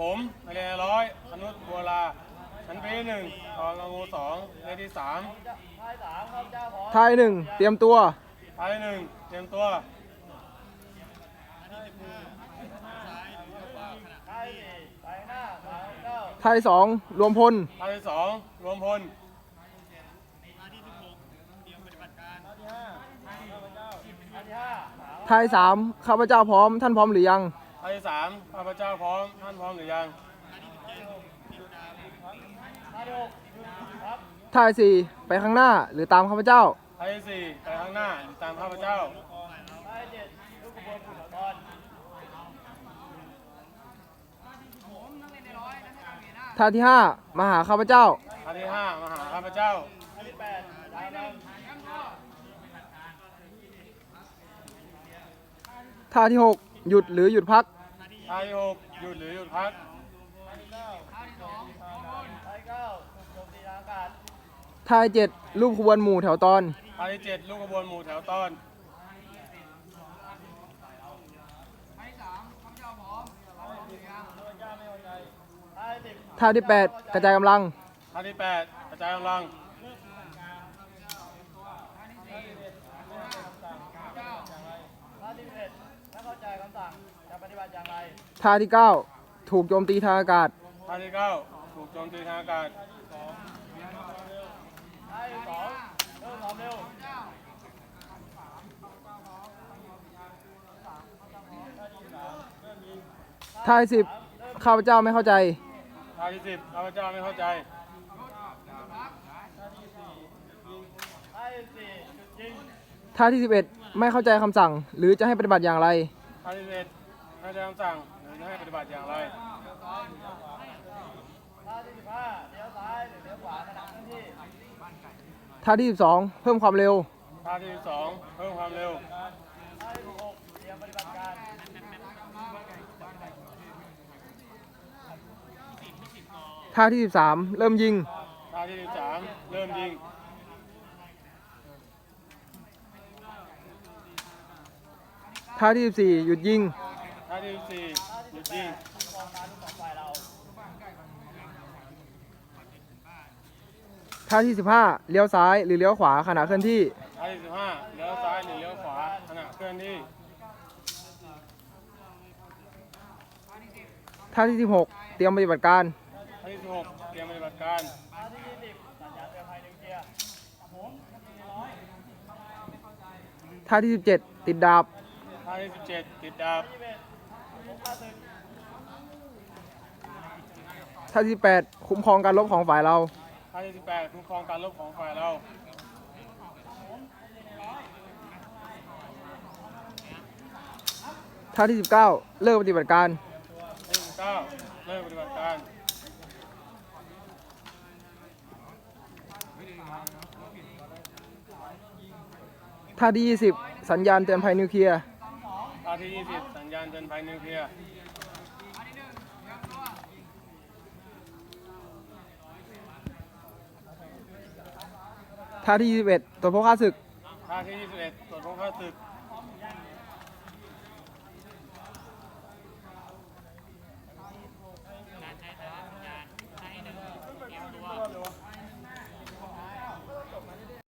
ผมนายเรียนร้อยอนุบัวลา ชั้นปีหนึ่งตอนงงูสองเลขที่สามทายหนึ่งเตรียมตัว ทายหนึ่งเตรียมตัวทายสองรวมพล ทายที่สองรวมพลทายสามข้าพเจ้าพร้อม ท่านพร้อมหรือยัง ทายที่สามข้าพเจ้าพร้อม ท่านพร้อมหรือยังทายสี่ไปข้างหน้าหรือตามข้าพเจ้าทายที่สี่ไปข้างหน้าตามข้าพเจ้าทายที่ห้ามาหาข้าพเจ้าทายที่ห้ามาหาข้าพเจ้าทายที่หกหยุดหรือหยุดพัก ทายที่หกหยุดหรือหยุดพักทายเจ็ดรูปขบวนหมู่แถวตอนทายที่เจ็ดลูกกระบวนหมู่แถวตอนทายที่แปดกระจายกำลังทายที่แปดกระจายกำลังทา ยที่เก้าถูกโจมตีทางอากาศทายที่เก้าถูกโจมตีทางอากาศทายสิบข้าพเจ้าไม่เข้าใจทายที่สิบข้าพเจ้าไม่เข้าใจทาย ที่สิบเอ็ดไม่เข้าใจคำสั่ง หรือจะให้ปฏิบัติอย่างไรทายที่สิบเอ็ดให้ใจคำสั่งหรือจะให้ปฏิบัติอย่างไร ท่าที่ 12 เพิ่มความเร็วทายที่สิบสองเพิ่มความเร็ว ท่าที่ 13 เริ่มยิงทายที่สิบสามเริ่มยิง ท่าที่ 14 หยุดยิงทายที่สิบสี่หยุดยิงท่าที่ 15 เลี้ยวซ้ายหรือเลี้ยวขวาขณะเคลื่อนที่ทายที่สิบห้าเลี้ยวซ้ายหรือเลี้ยวขวาขณะเคลื่อนที่ท่าที่ 16 เตรียมปฏิบัติการทายที่สิบหกเตรียมปฏิบัติการท่าที่ 17 ติดดาบายที่สิบเจ็ดติดดาบท่าที่18คุ้มครองการลบของฝ่ายเราทายที่สิบแปดคุ้มครองการลบของฝ่ายเรา ท่าที่19เลิกปฏิบัติการทายที่สิบเก้าเริ่มปฏิบัติการ ท่าที่20สัญญาณเตือนภัยนิวเคลียร์ทายที่ยี่สิบสัญญาณเตือนภัยนิวเคลียร์ท่าที่ 21ตรวจพบค่าศึกทายที่ยี่สิบเอ็ดตรวจพบข้าศึก